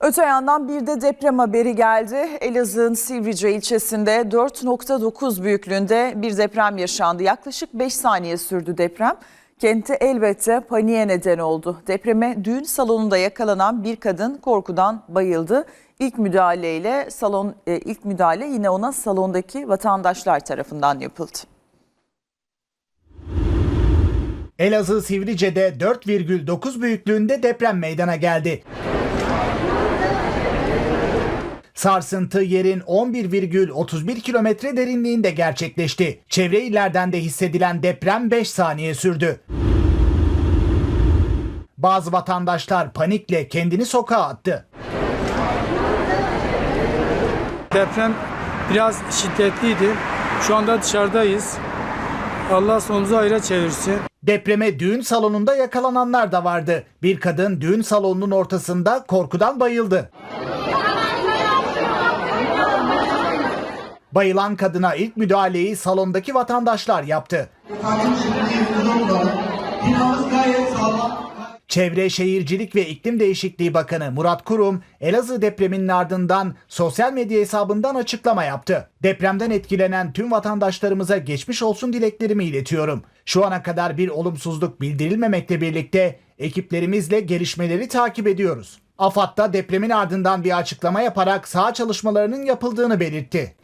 Öte yandan bir de deprem haberi geldi. Elazığ'ın Sivrice ilçesinde 4.9 büyüklüğünde bir deprem yaşandı. Yaklaşık 5 saniye sürdü deprem. Kente elbette paniğe neden oldu. Depreme düğün salonunda yakalanan bir kadın korkudan bayıldı. İlk müdahaleyle salon e, ilk müdahale yine ona salondaki vatandaşlar tarafından yapıldı. Elazığ Sivrice'de 4,9 büyüklüğünde deprem meydana geldi. Sarsıntı yerin 11,31 kilometre derinliğinde gerçekleşti. Çevre illerden de hissedilen deprem 5 saniye sürdü. Bazı vatandaşlar panikle kendini sokağa attı. Deprem biraz şiddetliydi. Şu anda dışarıdayız. Allah sonumuzu hayra çevirsin. Depreme düğün salonunda yakalananlar da vardı. Bir kadın düğün salonunun ortasında korkudan bayıldı. Bayılan kadına ilk müdahaleyi salondaki vatandaşlar yaptı. Çevre Şehircilik ve İklim Değişikliği Bakanı Murat Kurum, Elazığ depreminin ardından sosyal medya hesabından açıklama yaptı. Depremden etkilenen tüm vatandaşlarımıza geçmiş olsun dileklerimi iletiyorum. Şu ana kadar bir olumsuzluk bildirilmemekle birlikte ekiplerimizle gelişmeleri takip ediyoruz. AFAD da depremin ardından bir açıklama yaparak saha çalışmalarının yapıldığını belirtti.